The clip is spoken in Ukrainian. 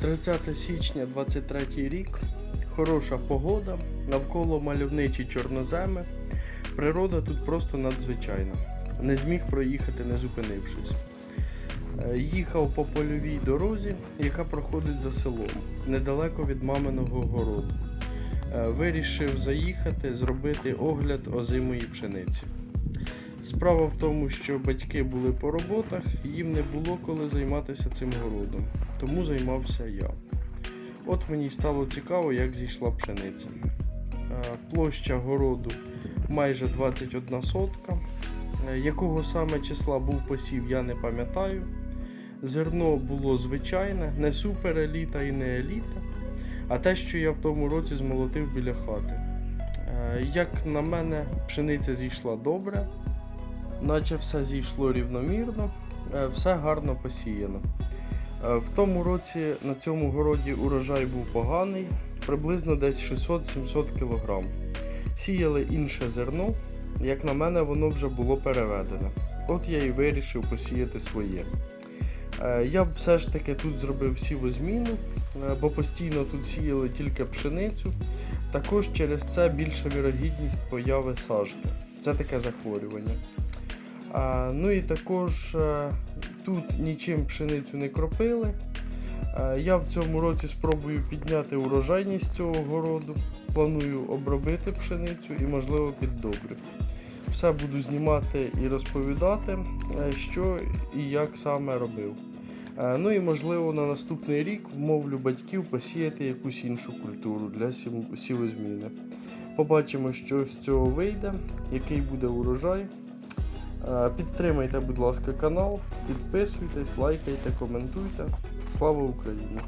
30 січня 23 рік. Хороша погода, навколо мальовничі чорноземи. Природа тут просто надзвичайна. Не зміг проїхати, не зупинившись. Е, Їхав по польовій дорозі, яка проходить за селом, недалеко від маминого городу. Е, Вирішив заїхати, зробити огляд озимої пшениці. Справа в тому, що батьки були по роботах, їм не було коли займатися цим городом, тому займався я. От мені стало цікаво, як зійшла пшениця. Е, Площа городу майже 21 сотка. Е, Якого саме числа був посів, я не пам'ятаю. Зерно було звичайне, не супер еліта і не еліта, а те, що я в тому році змолотив біля хати. Е, Як на мене, пшениця зійшла добре, наче все зійшло рівномірно, е, все гарно посіяно. Е, В тому році на цьому городі урожай був поганий, приблизно десь 600-700 кг. Сіяли інше зерно, як на мене, воно вже було переведене. От я і вирішив посіяти своє. Е, Я все ж таки тут зробив сівозміну, бо постійно тут сіяли тільки пшеницю. Також через це більша вірогідність появи сажки. Це таке захворювання. Ну і також е, тут нічим пшеницю не кропили. Е, Я в цьому році спробую підняти урожайність цього городу. Планую обробити пшеницю і, можливо, піддобрив. Все буду знімати і розповідати, е, що і як саме робив. Ну і можливо на наступний рік вмовлю батьків посіяти якусь іншу культуру для сівозміни. Побачимо, що з цього вийде, який буде урожай. Е, Підтримайте, будь ласка, канал, підписуйтесь, лайкайте, коментуйте. Слава Україні!